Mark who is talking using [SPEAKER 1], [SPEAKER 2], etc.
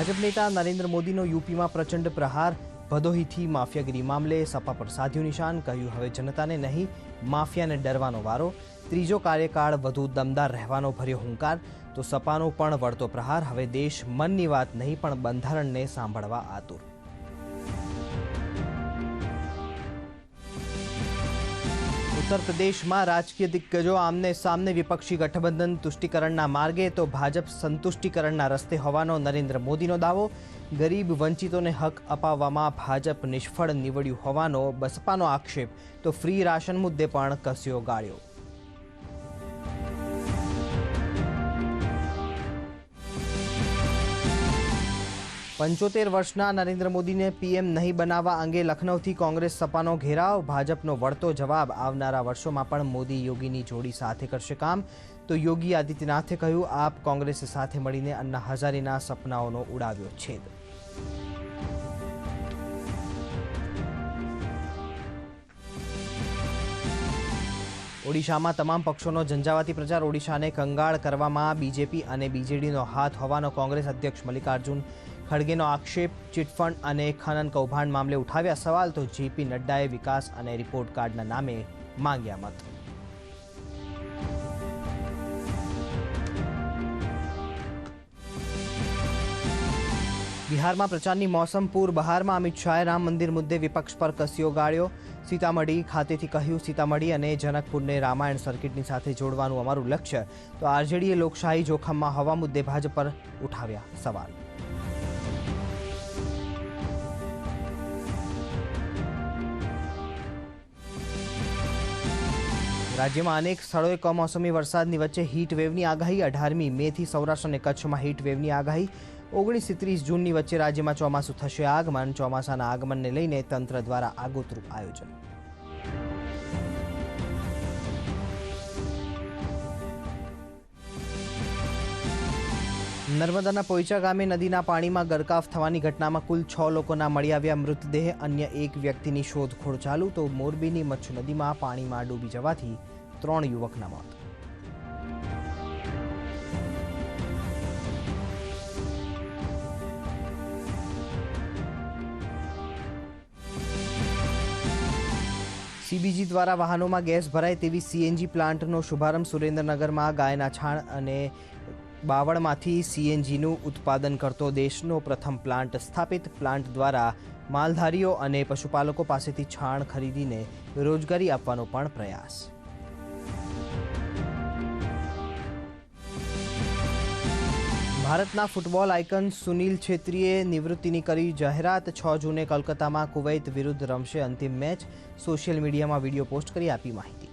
[SPEAKER 1] ભાજપ નેતા નરેન્દ્ર મોદીનો યુપીમાં પ્રચંડ પ્રહાર, ભદોહીથી માફિયાગીરી મામલે સપા પર સાધ્યું નિશાન કહ્યું, હવે જનતાને નહીં, માફિયાને ડરવાનો વારો. ત્રીજો કાર્યકાળ વધુ દમદાર રહેવાનો ભર્યો હુંકાર. તો સપાનો પણ વળતો પ્રહાર. હવે દેશ મનની વાત નહીં, પણ બંધારણને સાંભળવા આતુર. ઉત્તર પ્રદેશમાં રાજકીય દિગ્ગજો આમને સામને વિપક્ષી ગઠબંધન તુષ્ટિકરણના માર્ગે, તો ભાજપ સંતુષ્ટિકરણના રસ્તે હોવાનો નરેન્દ્ર મોદીનો દાવો. ગરીબ વંચિતોને હક અપાવવામાં ભાજપ નિષ્ફળ નીવડ્યું હોવાનો બસપાનો આક્ષેપ, તો ફ્રી રાશન મુદ્દે પણ કસ્યો ગાળ્યો. પંચોતેર વર્ષના નરેન્દ્ર મોદીને પીએમ નહીં બનાવવા અંગે લખનૌથી કોંગ્રેસ સપાનો ઘેરાવ, ભાજપનો વળતો જવાબ આવનારા વર્ષોમાં પણ મોદી યોગીની જોડી સાથે કરશે કામ. તો યોગી આદિત્યનાથે કહ્યું, આપ કોંગ્રેસ સાથે મળીને અન્ના હજારેના સપનાઓનો ઉડાવ્યો છેદ. ઓડિશામાં તમામ પક્ષોનો ઝંઝાવાતી પ્રચાર. ઓડિશાને કંગાળ કરવામાં બીજેપી અને બીજેડીનો હાથ હોવાનો કોંગ્રેસ અધ્યક્ષ મલ્લિકાર્જુન ખડગેનો આક્ષેપ, ચીટફંડ અને ખનન કૌભાંડ મામલે ઉઠાવ્યા સવાલ તો જેપી નડ્ડાએ વિકાસ અને રિપોર્ટ કાર્ડના નામે માંગ્યા મત. બિહારમાં પ્રચારની મોસમ પૂર, બહારમાં અમિત શાહે રામ મંદિર મુદ્દે વિપક્ષ પર કસ્યો ગાળ્યો. સીતામઢી ખાતેથી કહ્યું, સીતામઢી અને જનકપુરને રામાયણ સર્કિટની સાથે જોડવાનું અમારું લક્ષ્ય. તો આરજેડીએ લોકશાહી જોખમમાં હવા મુદ્દે ભાજપ પર ઉઠાવ્યા સવાલ. રાજ્યમાં અનેક સ્થળોએ કમોસમી વરસાદની વચ્ચે હીટ વેવની આગાહી. અઢારમી મેથી સૌરાષ્ટ્ર અને કચ્છમાં હીટ વેવની આગાહી. ઓગણીસ ત્રીસ જૂનની વચ્ચે રાજ્યમાં ચોમાસું થશે. આગમન ચોમાસાના આગમનને લઈને તંત્ર દ્વારા આગોતરું આયોજન. નર્મદાના પોઈચા ગામે નદીના પાણીમાં ગરકાવ થવાની ઘટનામાં કુલ છ લોકોના મળી આવ્યા મૃતદેહ, અન્ય એક વ્યક્તિની શોધખોળ ચાલુ, તો મોરબીની મચ્છ નદીમાં પાણીમાં ડૂબી જવાથી ત્રણ યુવકના મોત. સીબીજી દ્વારા વાહનોમાં ગેસ ભરાય તેવી સીએનજી પ્લાન્ટનો શુભારંભ સુરેન્દ્રનગરમાં ગાયના છાણ અને બાવળમાંથી સીએનજીનું ઉત્પાદન કરતો દેશનો પ્રથમ પ્લાન્ટ સ્થાપિત. પ્લાન્ટ દ્વારા માલધારીઓ અને પશુપાલકો પાસેથી છાણ ખરીદીને રોજગારી આપવાનો પણ પ્રયાસ. ભારતના ફૂટબોલ આઇકન સુનિલ છેત્રીએ નિવૃત્તિની કરી જાહેરાત. છ જૂને કોલકાતામાં કુવૈત વિરુદ્ધ રમશે અંતિમ મેચ. સોશિયલ મીડિયામાં વીડિયો પોસ્ટ કરી આપી માહિતી.